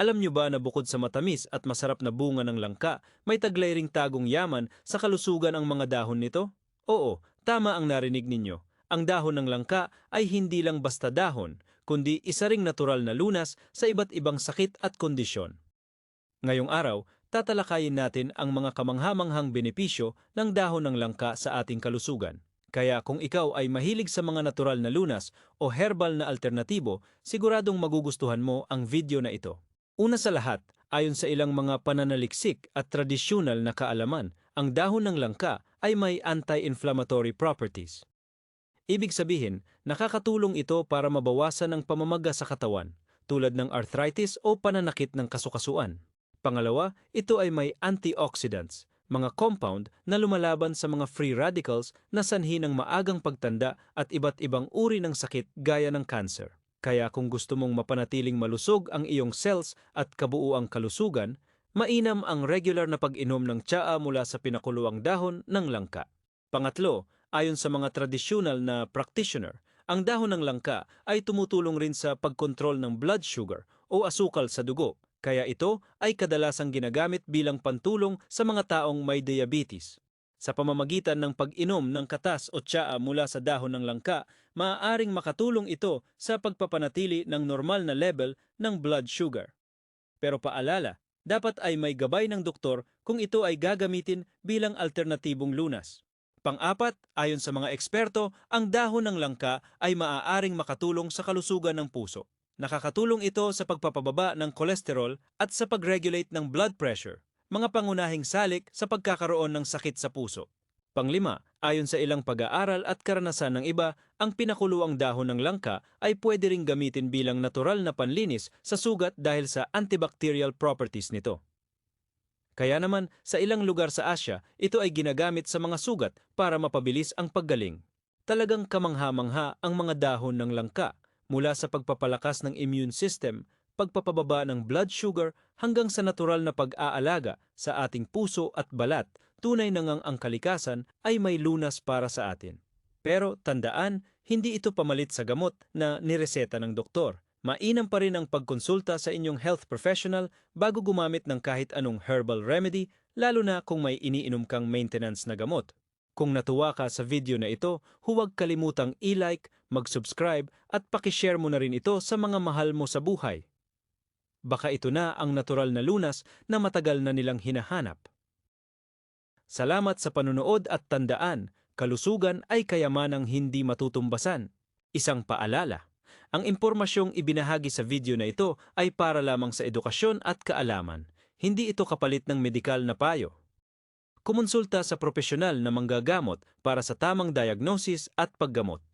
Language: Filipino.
Alam nyo ba na bukod sa matamis at masarap na bunga ng langka, may taglay ring tagong yaman sa kalusugan ang mga dahon nito? Oo, tama ang narinig ninyo. Ang dahon ng langka ay hindi lang basta dahon, kundi isa ring natural na lunas sa iba't ibang sakit at kondisyon. Ngayong araw, tatalakayin natin ang mga kamanghamanghang benepisyo ng dahon ng langka sa ating kalusugan. Kaya kung ikaw ay mahilig sa mga natural na lunas o herbal na alternatibo, siguradong magugustuhan mo ang video na ito. Una sa lahat, ayon sa ilang mga pananaliksik at tradisyonal na kaalaman, ang dahon ng langka ay may anti-inflammatory properties. Ibig sabihin, nakakatulong ito para mabawasan ang pamamaga sa katawan, tulad ng arthritis o pananakit ng kasukasuan. Pangalawa, ito ay may antioxidants, mga compound na lumalaban sa mga free radicals na sanhi ng maagang pagtanda at iba't ibang uri ng sakit gaya ng cancer. Kaya kung gusto mong mapanatiling malusog ang iyong cells at kabuuang kalusugan, mainam ang regular na pag-inom ng tsaa mula sa pinakuluang dahon ng langka. Pangatlo, ayon sa mga tradisyonal na practitioner, ang dahon ng langka ay tumutulong rin sa pagkontrol ng blood sugar o asukal sa dugo, kaya ito ay kadalasang ginagamit bilang pantulong sa mga taong may diabetes. Sa pamamagitan ng pag-inom ng katas o tsaa mula sa dahon ng langka, maaaring makatulong ito sa pagpapanatili ng normal na level ng blood sugar. Pero paalala, dapat ay may gabay ng doktor kung ito ay gagamitin bilang alternatibong lunas. Pang-apat, ayon sa mga eksperto, ang dahon ng langka ay maaaring makatulong sa kalusugan ng puso. Nakakatulong ito sa pagpapababa ng kolesterol at sa pag-regulate ng blood pressure, mga pangunahing salik sa pagkakaroon ng sakit sa puso. Panglima, ayon sa ilang pag-aaral at karanasan ng iba, ang pinakuluang dahon ng langka ay pwede ring gamitin bilang natural na panlinis sa sugat dahil sa antibacterial properties nito. Kaya naman, sa ilang lugar sa Asya, ito ay ginagamit sa mga sugat para mapabilis ang paggaling. Talagang kamangha-mangha ang mga dahon ng langka mula sa pagpapalakas ng immune system, pagpapababa ng blood sugar hanggang sa natural na pag-aalaga sa ating puso at balat, tunay na ngang ang kalikasan ay may lunas para sa atin. Pero tandaan, hindi ito pamalit sa gamot na nireseta ng doktor. Mainam pa rin ang pagkonsulta sa inyong health professional bago gumamit ng kahit anong herbal remedy, lalo na kung may iniinom kang maintenance na gamot. Kung natuwa ka sa video na ito, huwag kalimutang i-like, mag-subscribe at pakishare mo na rin ito sa mga mahal mo sa buhay. Baka ito na ang natural na lunas na matagal na nilang hinahanap. Salamat sa panunood at tandaan, kalusugan ay kayamanang hindi matutumbasan. Isang paalala. Ang impormasyong ibinahagi sa video na ito ay para lamang sa edukasyon at kaalaman. Hindi ito kapalit ng medikal na payo. Kumonsulta sa profesional na manggagamot para sa tamang diagnosis at paggamot.